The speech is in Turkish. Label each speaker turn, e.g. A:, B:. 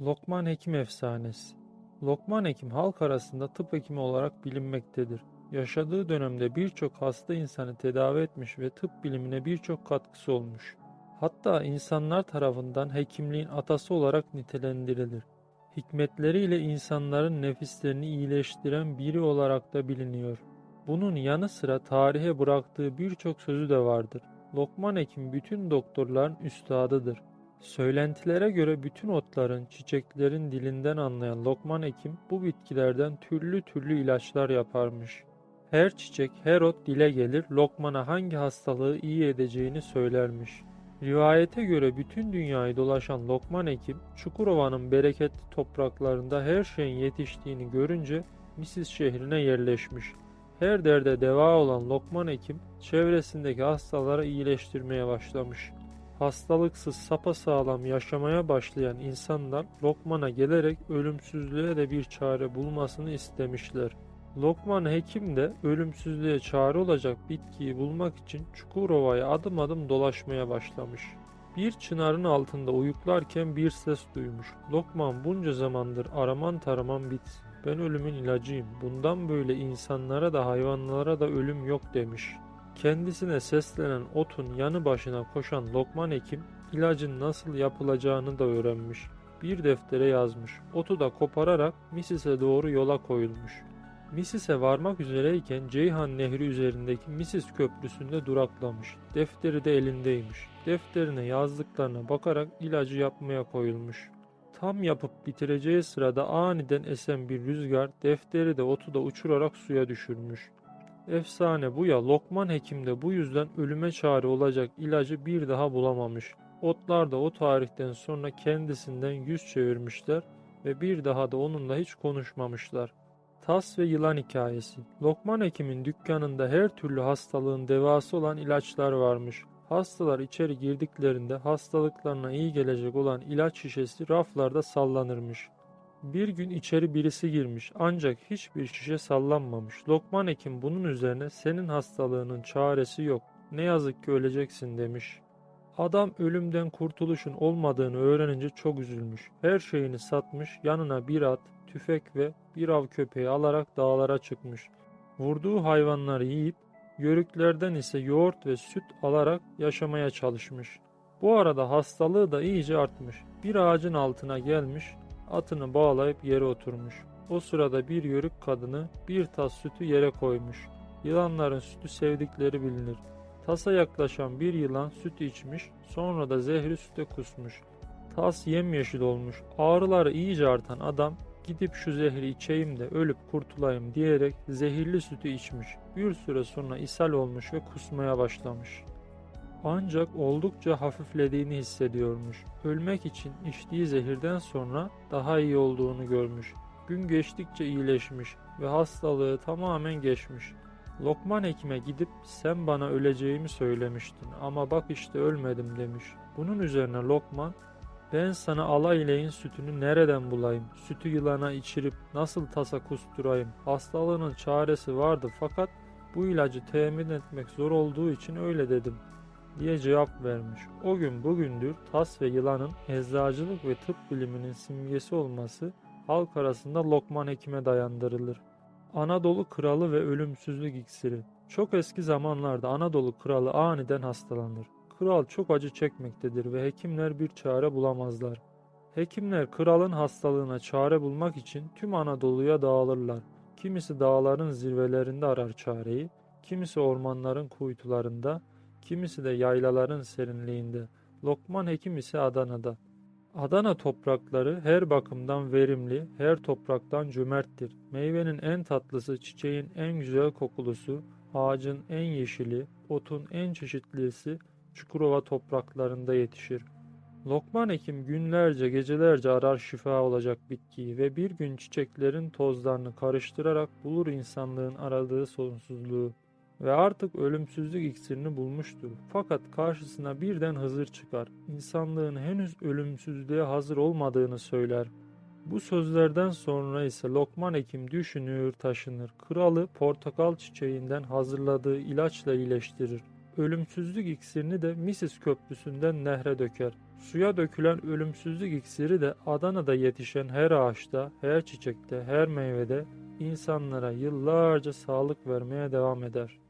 A: Lokman Hekim Efsanesi Lokman Hekim halk arasında tıp hekimi olarak bilinmektedir. Yaşadığı dönemde birçok hasta insanı tedavi etmiş ve tıp bilimine birçok katkısı olmuş. Hatta insanlar tarafından hekimliğin atası olarak nitelendirilir. Hikmetleriyle insanların nefislerini iyileştiren biri olarak da biliniyor. Bunun yanı sıra tarihe bıraktığı birçok sözü de vardır. Lokman Hekim bütün doktorların üstadıdır. Söylentilere göre bütün otların, çiçeklerin dilinden anlayan Lokman Hekim bu bitkilerden türlü türlü ilaçlar yaparmış. Her çiçek, her ot dile gelir, Lokman'a hangi hastalığı iyi edeceğini söylermiş. Rivayete göre bütün dünyayı dolaşan Lokman Hekim, Çukurova'nın bereketli topraklarında her şeyin yetiştiğini görünce Misis şehrine yerleşmiş. Her derde deva olan Lokman Hekim, çevresindeki hastaları iyileştirmeye başlamış. Hastalıksız sapasağlam yaşamaya başlayan insanlar Lokman'a gelerek ölümsüzlüğe de bir çare bulmasını istemişler. Lokman hekim de ölümsüzlüğe çare olacak bitkiyi bulmak için Çukurova'ya adım adım dolaşmaya başlamış. Bir çınarın altında uyuklarken bir ses duymuş. Lokman bunca zamandır araman taraman bit. Ben ölümün ilacıyım. Bundan böyle insanlara da hayvanlara da ölüm yok demiş. Kendisine seslenen otun yanı başına koşan Lokman Hekim ilacın nasıl yapılacağını da öğrenmiş. Bir deftere yazmış. Otu da kopararak Misis'e doğru yola koyulmuş. Misis'e varmak üzereyken Ceyhan Nehri üzerindeki Misis Köprüsü'nde duraklamış. Defteri de elindeymiş. Defterine yazdıklarına bakarak ilacı yapmaya koyulmuş. Tam yapıp bitireceği sırada aniden esen bir rüzgar defteri de otu da uçurarak suya düşürmüş. Efsane bu ya Lokman Hekim de bu yüzden ölüme çare olacak ilacı bir daha bulamamış. Otlar da o tarihten sonra kendisinden yüz çevirmişler ve bir daha da onunla hiç konuşmamışlar. Tas ve yılan hikayesi. Lokman Hekim'in dükkanında her türlü hastalığın devası olan ilaçlar varmış. Hastalar içeri girdiklerinde hastalıklarına iyi gelecek olan ilaç şişesi raflarda sallanırmış. Bir gün içeri birisi girmiş ancak hiçbir şişe sallanmamış. Lokman Hekim bunun üzerine senin hastalığının çaresi yok. Ne yazık ki öleceksin demiş. Adam ölümden kurtuluşun olmadığını öğrenince çok üzülmüş. Her şeyini satmış, yanına bir at, tüfek ve bir av köpeği alarak dağlara çıkmış. Vurduğu hayvanları yiyip, yörüklerden ise yoğurt ve süt alarak yaşamaya çalışmış. Bu arada hastalığı da iyice artmış. Bir ağacın altına gelmiş, atını bağlayıp yere oturmuş. O sırada bir yörük kadını bir tas sütü yere koymuş. Yılanların sütü sevdikleri bilinir. Tasa yaklaşan bir yılan süt içmiş, sonra da zehri süte kusmuş. Tas yemyeşil olmuş. Ağrıları iyice artan adam gidip şu zehri içeyim de ölüp kurtulayım diyerek zehirli sütü içmiş. Bir süre sonra ishal olmuş ve kusmaya başlamış. Ancak oldukça hafiflediğini hissediyormuş. Ölmek için içtiği zehirden sonra daha iyi olduğunu görmüş. Gün geçtikçe iyileşmiş ve hastalığı tamamen geçmiş. Lokman hekime gidip sen bana öleceğimi söylemiştin ama bak işte ölmedim demiş. Bunun üzerine Lokman ben sana alayleyin sütünü nereden bulayım? Sütü yılana içirip nasıl tasa kusturayım? Hastalığının çaresi vardı fakat bu ilacı temin etmek zor olduğu için öyle dedim diye cevap vermiş. O gün bugündür tas ve yılanın eczacılık ve tıp biliminin simgesi olması halk arasında Lokman Hekim'e dayandırılır. Anadolu Kralı ve Ölümsüzlük İksiri Çok eski zamanlarda Anadolu Kralı aniden hastalanır. Kral çok acı çekmektedir ve hekimler bir çare bulamazlar. Hekimler kralın hastalığına çare bulmak için tüm Anadolu'ya dağılırlar. Kimisi dağların zirvelerinde arar çareyi, kimisi ormanların kuytularında, kimisi de yaylaların serinliğinde. Lokman Hekim ise Adana'da. Adana toprakları her bakımdan verimli, her topraktan cömerttir. Meyvenin en tatlısı, çiçeğin en güzel kokulusu, ağacın en yeşili, otun en çeşitlisi Çukurova topraklarında yetişir. Lokman Hekim günlerce gecelerce arar şifa olacak bitkiyi ve bir gün çiçeklerin tozlarını karıştırarak bulur insanlığın aradığı sonsuzluğu ve artık ölümsüzlük iksirini bulmuştur. Fakat karşısına birden Hızır çıkar. İnsanlığın henüz ölümsüzlüğe hazır olmadığını söyler. Bu sözlerden sonra ise Lokman Hekim düşünür taşınır. Kralı portakal çiçeğinden hazırladığı ilaçla iyileştirir. Ölümsüzlük iksirini de Misis Köprüsü'nden nehre döker. Suya dökülen ölümsüzlük iksiri de Adana'da yetişen her ağaçta, her çiçekte, her meyvede insanlara yıllarca sağlık vermeye devam eder.